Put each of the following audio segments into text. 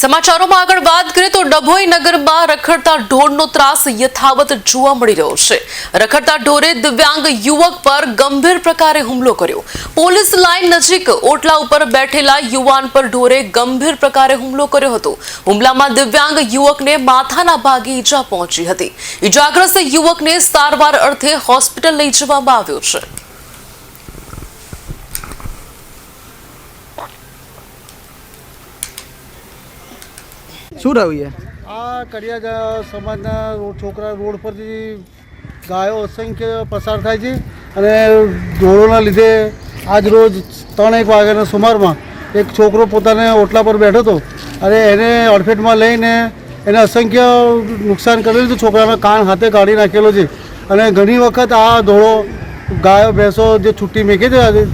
સમાચારોમાં આગળ વાત કરીએ તો ડભોઈ નગરમાં રખડતા ઢોરનો ત્રાસ યથાવત જોવા મળી રહ્યો છે. રખડતા ઢોરે દિવ્યાંગ યુવક પર ગંભીર પ્રકારે હુમલો કર્યો. પોલીસ લાઇન નજીક ઓટલા ઉપર બેઠેલા યુવાન પર ઢોરે ગંભીર પ્રકારે હુમલો કર્યો હતો. હુમલામાં દિવ્યાંગ યુવકને માથાના ભાગે ઈજા પહોંચી હતી. ઈજાગ્રસ્ત યુવકને સારવાર અર્થે હોસ્પિટલ લઈ જવામાં આવ્યો છે. શું રહ્યું છે? આ કડિયા સમાજના છોકરા રોડ પરથી ગાયો અસંખ્ય પસાર થાય છે અને ઢોરોના લીધે આજ રોજ ત્રણ એક વાગ્યાના સુમારમાં એક છોકરો પોતાને ઓટલા પર બેઠો હતો અને એને અડફેટમાં લઈને એને અસંખ્ય નુકસાન કરેલું હતું છોકરાના કાન હાથે કાઢી નાખેલો છે. અને ઘણી વખત આ ધોળો ગાયો, ભેંસો જે છૂટી મેકે છે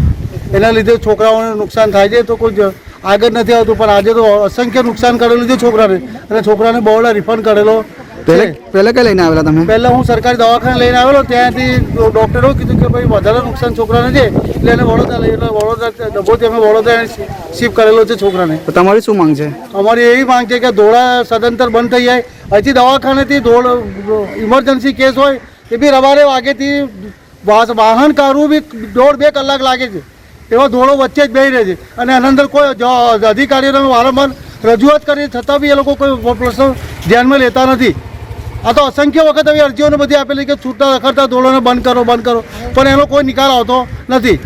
એના લીધે છોકરાઓને નુકસાન થાય છે. તો કોઈ આગળ નથી આવતું પણ આજે તો અસંખ્ય નુકસાન કરેલું છે છોકરાને. અને છોકરાને બહોળા રિફંડ કરેલો પહેલે પહેલે કઈ લઈને આવેલા તમે? પહેલાં હું સરકારી દવાખાને લઈને આવેલો ત્યાંથી ડૉક્ટરો કીધું કે ભાઈ વધારે નુકસાન છોકરાને છે એટલે એને વડોદરા લઈ એટલે વડોદરા ડબ્બોથી અમે વડોદરા શિફ્ટ કરેલો છે છોકરાને. તો તમારી શું માંગ છે? અમારી એવી માંગ છે કે ધોળા સદંતર બંધ થઈ જાય. હજી દવાખાનેથી ધોળ ઇમરજન્સી કેસ હોય એ બી રવારે વાગેથી વાહન કાઢવું બી દોઢ બે કલાક લાગે છે. એવા ધોળો વચ્ચે જ બેહી રહે છે. અને આની અંદર કોઈ અધિકારીઓને વારંવાર રજૂઆત કરી છતાં બી એ લોકો કોઈ પ્રશ્ન ધ્યાનમાં લેતા નથી. આ તો અસંખ્ય વખત આવી અરજીઓને બધી આપેલી કે છૂટતા રખડતા ધોળોને બંધ કરો બંધ કરો. પણ એનો કોઈ નિકાલ આવતો નથી.